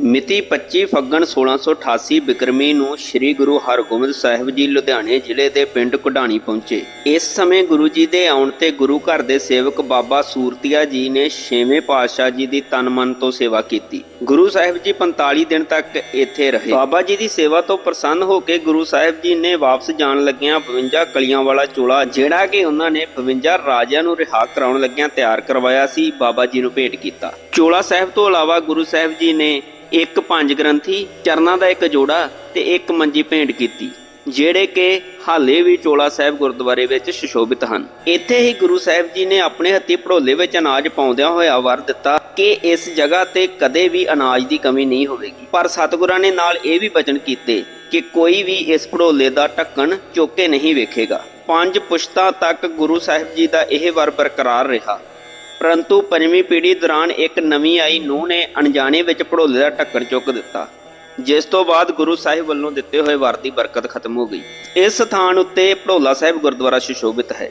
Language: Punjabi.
ਮਿਤੀ 25 ਫੱਗਣ 1688 ਬਿਕਰਮੀ ਨੂੰ ਸ੍ਰੀ ਗੁਰੂ ਹਰਗੋਬਿੰਦ ਸਾਹਿਬ ਜੀ ਲੁਧਿਆਣੇ ਜ਼ਿਲ੍ਹੇ ਦੇ ਪਿੰਡ ਕੁਢਾਣੀ ਪਹੁੰਚੇ। ਇਸ ਸਮੇਂ ਗੁਰੂ ਜੀ ਦੇ ਆਉਣ ਤੇ ਗੁਰੂ ਘਰ ਦੇ ਸੇਵਕ ਬਾਬਾ ਸੂਰਤੀਆ ਜੀ ਨੇ ਛੇਵੇਂ ਪਾਤਸ਼ਾਹ ਜੀ ਦੀ ਤਨ ਮਨ ਤੋਂ ਸੇਵਾ ਕੀਤੀ। ਗੁਰੂ ਸਾਹਿਬ ਜੀ 45 ਦਿਨ ਤੱਕ ਇੱਥੇ ਰਹੇ। ਬਾਬਾ ਜੀ ਦੀ ਸੇਵਾ ਤੋਂ ਪ੍ਰਸੰਨ ਹੋ ਕੇ ਗੁਰੂ ਸਾਹਿਬ ਜੀ ਨੇ ਵਾਪਸ ਜਾਣ ਲੱਗਿਆਂ 52 ਕਲੀਆਂ ਵਾਲਾ ਚੋਲਾ, ਜਿਹੜਾ ਕਿ ਉਹਨਾਂ ਨੇ 52 ਰਾਜਿਆਂ ਨੂੰ ਰਿਹਾ ਕਰਾਉਣ ਲੱਗਿਆਂ ਤਿਆਰ ਕਰਵਾਇਆ ਸੀ, ਬਾਬਾ ਜੀ ਨੂੰ ਭੇਟ ਕੀਤਾ। ਚੋਲਾ ਸਾਹਿਬ ਤੋਂ ਇਲਾਵਾ ਗੁਰੂ ਸਾਹਿਬ ਜੀ ਨੇ ਇੱਕ ਪੰਜ ਗ੍ਰੰਥੀ, ਚਰਨਾਂ ਦਾ ਇੱਕ ਜੋੜਾ ਤੇ ਇੱਕ ਮੰਜੀ ਭੇਂਟ ਕੀਤੀ, ਜਿਹੜੇ ਕਿ ਹਾਲੇ ਵੀ ਚੋਲਾ ਸਾਹਿਬ ਗੁਰਦੁਆਰੇ ਵਿੱਚ ਸੁਸ਼ੋਭਿਤ ਹਨ। ਇੱਥੇ ਹੀ ਗੁਰੂ ਸਾਹਿਬ ਜੀ ਨੇ ਆਪਣੇ ਹੱਥੀ ਪੜੋਲੇ ਵਿੱਚ ਅਨਾਜ ਪਾਉਂਦਿਆਂ ਹੋਇਆ ਵਰ ਦਿੱਤਾ ਕਿ ਇਸ ਜਗ੍ਹਾ ਤੇ ਕਦੇ ਵੀ ਅਨਾਜ ਦੀ ਕਮੀ ਨਹੀਂ ਹੋਵੇਗੀ। ਪਰ ਸਤਿਗੁਰਾਂ ਨੇ ਨਾਲ ਇਹ ਵੀ ਬਚਨ ਕੀਤੇ ਕਿ ਕੋਈ ਵੀ ਇਸ ਭੜੋਲੇ ਦਾ ਢੱਕਣ ਚੁੱਕ ਨਹੀਂ ਵੇਖੇਗਾ। ਪੰਜ ਪੁਸ਼ਤਾਂ ਤੱਕ ਗੁਰੂ ਸਾਹਿਬ ਜੀ ਦਾ ਇਹ ਵਰ ਬਰਕਰਾਰ ਰਿਹਾ। ਪਰੰਤੂ ਪੰਜਵੀਂ ਪੀੜ੍ਹੀ ਦੌਰਾਨ ਇੱਕ ਨਵੀਂ ਆਈ ਨੂੰਹ ਨੇ ਅਣਜਾਣੇ ਵਿੱਚ ਭੜੋਲੇ ਦਾ ਢੱਕਣ ਚੁੱਕ ਦਿੱਤਾ, ਜਿਸ ਤੋਂ ਬਾਅਦ ਗੁਰੂ ਸਾਹਿਬ ਵੱਲੋਂ ਦਿੱਤੇ ਹੋਏ ਵਰ ਦੀ ਬਰਕਤ ਖਤਮ ਹੋ ਗਈ। ਇਸ ਸਥਾਨ ਉੱਤੇ ਭੜੋਲਾ ਸਾਹਿਬ ਗੁਰਦੁਆਰਾ ਸੁਸ਼ੋਭਿਤ ਹੈ।